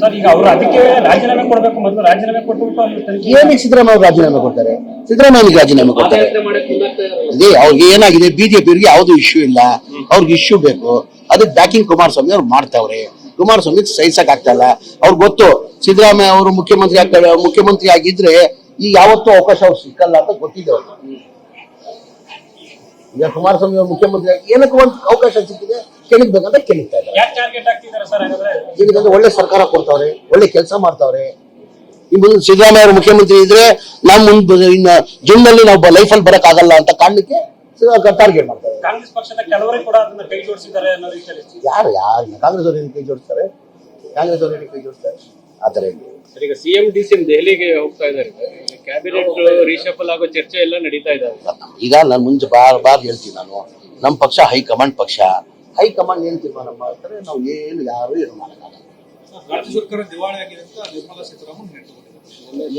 Sir ಈಗ ಅವರು ಅದಕ್ಕೆ ರಾಜೀನಾಮೆ ಕೊಡಬೇಕು ಮೊದಲು ರಾಜೀನಾಮೆ ಕೊಟ್ಬಿಟ್ಟು ಅಲ್ಲಿ ತನಿಖೆ ಏನಕ್ಕೆ ಸಿದ್ದರಾಮಯ್ಯ ಅವ್ರು ರಾಜೀನಾಮೆ ಕೊಡ್ತಾರೆ? ಸಿದ್ದರಾಮಯ್ಯನಿಗೆ ರಾಜೀನಾಮೆ ಕೊಡ್ತಾರೆ. ಅದೇ ಅವ್ರಿಗೆ ಏನಾಗಿದೆ? ಬಿಜೆಪಿಯವರಿಗೆ ಯಾವ್ದು ಇಶ್ಯೂ ಇಲ್ಲ. ಅವ್ರಿಗೆ ಇಶ್ಯೂ ಬೇಕು. ಅದಕ್ಕೆ ಬ್ಯಾಕಿಂಗ್ ಕುಮಾರಸ್ವಾಮಿ ಅವ್ರು ಮಾಡ್ತಾವ್ರೆ. ಕುಮಾರಸ್ವಾಮಿ ಸಹಿಸಕ್ ಆಗ್ತಾ ಇಲ್ಲ ಅವ್ರಿಗೆ ಗೊತ್ತು ಸಿದ್ದರಾಮಯ್ಯ ಅವರು ಮುಖ್ಯಮಂತ್ರಿ ಆಗ್ತಾರೆ ಮುಖ್ಯಮಂತ್ರಿ ಆಗಿದ್ರೆ ಈ ಯಾವತ್ತೂ ಅವಕಾಶ ಅವ್ರು ಸಿಕ್ಕಲ್ಲ ಅಂತ ಗೊತ್ತಿದೆ ಅವ್ರಿಗೆ. ಈಗ ಕುಮಾರಸ್ವಾಮಿ ಅವರು ಮುಖ್ಯಮಂತ್ರಿ ಆಗಿ ಏನಕ್ಕೆ ಒಂದು ಅವಕಾಶ ಸಿಕ್ಕಿದೆ ಕೆಣಕ್ಬೇಕಂತ ಕೆಣಿತಾ ಇದ್ದಾರೆ. ಯಾಕೆ ಟಾರ್ಗೆಟ್ ಆಗ್ತಿದ್ದಾರೆ ಏನಕ್ಕಂದ್ರೆ ಒಳ್ಳೆ ಸರ್ಕಾರ ಕೊಡ್ತಾವ್ರೆ ಒಳ್ಳೆ ಕೆಲಸ ಮಾಡ್ತಾವ್ರೆ. ಈ ಮುಂದೆ ಸಿದ್ದರಾಮಯ್ಯ ಅವರು ಮುಖ್ಯಮಂತ್ರಿ ಇದ್ರೆ ನಾವು ಮುಂದೆ ಇನ್ನ ಜೂನ್ನಲ್ಲಿ ನಾವು ಲೈಫ್ ಅಲ್ಲಿ ಬರಕ್ ಆಗಲ್ಲ ಅಂತ ಕಾರಣಕ್ಕೆ ಟಾರ್ಗೆಟ್ ಮಾಡ್ತಾರೆ. ಕಾಂಗ್ರೆಸ್ ಪಕ್ಷದ ಕೆಲವರೇ ಕೂಡ ಅದನ್ನ ಕೈ ಜೋಡಿಸಿದ್ದಾರೆ ಅನ್ನೋ ರೀತಿಯಲ್ಲಿ ಯಾರು ಯಾರು ಕಾಂಗ್ರೆಸ್ ಅವರು ಕೈ ಜೋಡಿಸ್ತಾರೆ? ಕಾಂಗ್ರೆಸ್ ಅವರು ಕೈ ಜೋಡಿಸ್ತಾರೆ? ಆ ಥರ ಇಲ್ಲ ಸರ್, ಈಗ ಸಿಎಂ ಡಿ ಸಿ ದೆಹಲಿಗೆ ಹೋಗ್ತಾ ಇದ್ದಾರೆ. ಕ್ಯಾಬಿನೆಟ್ ರೀಶಫಲ್ ಆಗೋ ಚರ್ಚೆ ಎಲ್ಲ ನಡೀತಾ ಇದ್ದಾರೆ ಈಗ ನಾನು ಮುಂಚೆ ಬಾರ್ ಬಾರ್ ಹೇಳ್ತೀನಿ ನಾನು. ನಮ್ಮ ಪಕ್ಷ ಹೈಕಮಾಂಡ್ ಪಕ್ಷ. ಹೈಕಮಾಂಡ್ ಏನು ತೀರ್ಮಾನ ಮಾಡ್ತಾರೆ ನಾವು ಏನು ಯಾರು ಏನು ಮಾಡೋಕ್ಕಾಗಲ್ಲ. ರಾಜ್ಯ ಸರ್ಕಾರ ದಿವಾಳಿ ಆಗಿದೆ ಅಂತ ನಿರ್ಮಲಾ ಸೀತಾರಾಮನ್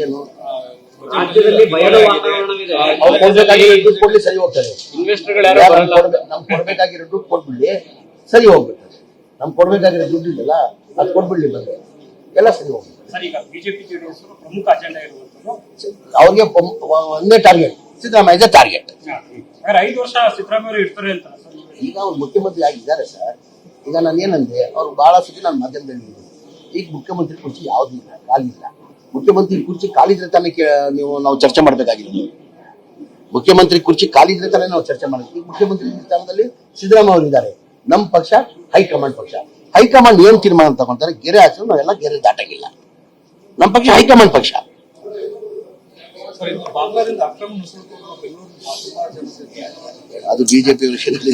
ಏನು? ರಾಜ್ಯದಲ್ಲಿ ಭಯದ ವಾತಾವರಣವಿದೆ. ಅವ್ರು ಕೊಡ್ಬೇಕಾಗಿರೋ ದುಡ್ಡು ಕೊಡ್ಲಿ ಸರಿ ಹೋಗ್ತಾರೆ ಇನ್ವೆಸ್ಟರ್ಗಳು ಯಾರು ಬರಲ್ಲ ನಮ್ ಕೊಡ್ಬೇಕಾಗಿರೋ ದುಡ್ಡು ಕೊಟ್ಬಿಡ್ಲಿ ಸರಿ ಹೋಗ್ಬಿಡ್ತದೆ. ನಮ್ ಕೊಡ್ಬೇಕಾಗಿರೋ ದುಡ್ಡು ಇದೆಯಲ್ಲ ಅದು ಕೊಟ್ಬಿಡ್ಲಿ ಬಂದ್ರೆ. ಎಲ್ಲ ಸರಿ ಹೋಗ್ಬಿಟ್ಟು ಸರ್ ಈಗ ಬಿಜೆಪಿ ಪ್ರಮುಖ ಅಜೆಂಡಾ ಇರುವಂತದ್ದು ಅವ್ರಿಗೆ ಒಂದೇ ಟಾರ್ಗೆಟ್ ಸಿದ್ದರಾಮಯ್ಯ ಟಾರ್ಗೆಟ್ ಐದು ವರ್ಷ ಸಿದ್ದರಾಮಯ್ಯ ಇರ್ತಾರೆ ಅಂತ ಈಗ ಅವ್ರು ಮುಖ್ಯಮಂತ್ರಿ ಆಗಿದ್ದಾರೆ ಸರ್ ಈಗ ನಾನು ಏನಂದೆ, ಅವ್ರು ಬಹಳ ಸತಿ ನಾನು ಮಾಧ್ಯಮದಲ್ಲಿ. ಈಗ ಮುಖ್ಯಮಂತ್ರಿ ಕುರ್ಚಿ ಯಾವ್ದು ಇಲ್ಲ, ಖಾಲಿ ಇಲ್ಲ. ಮುಖ್ಯಮಂತ್ರಿ ಕುರ್ಚಿ ಖಾಲಿದ್ರೆ ತಾನೇ ನೀವು, ನಾವು ಚರ್ಚೆ ಮಾಡಬೇಕಾಗಿರೋದು. ಮುಖ್ಯಮಂತ್ರಿ ಕುರ್ಚಿ ಖಾಲಿದ್ರೆ ತಾನೇ ನಾವು ಚರ್ಚೆ ಮಾಡಬೇಕು. ಈಗ ಮುಖ್ಯಮಂತ್ರಿ ಸ್ಥಾನದಲ್ಲಿ ಸಿದ್ದರಾಮಯ್ಯ ಅವರು ಇದ್ದಾರೆ. ನಮ್ಮ ಪಕ್ಷ, ಹೈಕಮಾಂಡ್ ಪಕ್ಷ. ಹೈಕಮಾಂಡ್ ಏನ್ ತೀರ್ಮಾನ ತಗೊಂತಾರೆ? ಗೆರೆ ಹಾಕಿದ್ರು ನಾವೆಲ್ಲ ಗೆರೆ ದಾಟಂಗಿಲ್ಲ. ನಮ್ಮ ಪಕ್ಷ ಹೈಕಮಾಂಡ್ ಪಕ್ಷ. ಬಾಂಗ್ಲಾದಿಂದ ಅಕ್ರಮ ಬೆಂಗಳೂರು. ಅದು ಬಿಜೆಪಿ ವಿಷಯದಲ್ಲಿ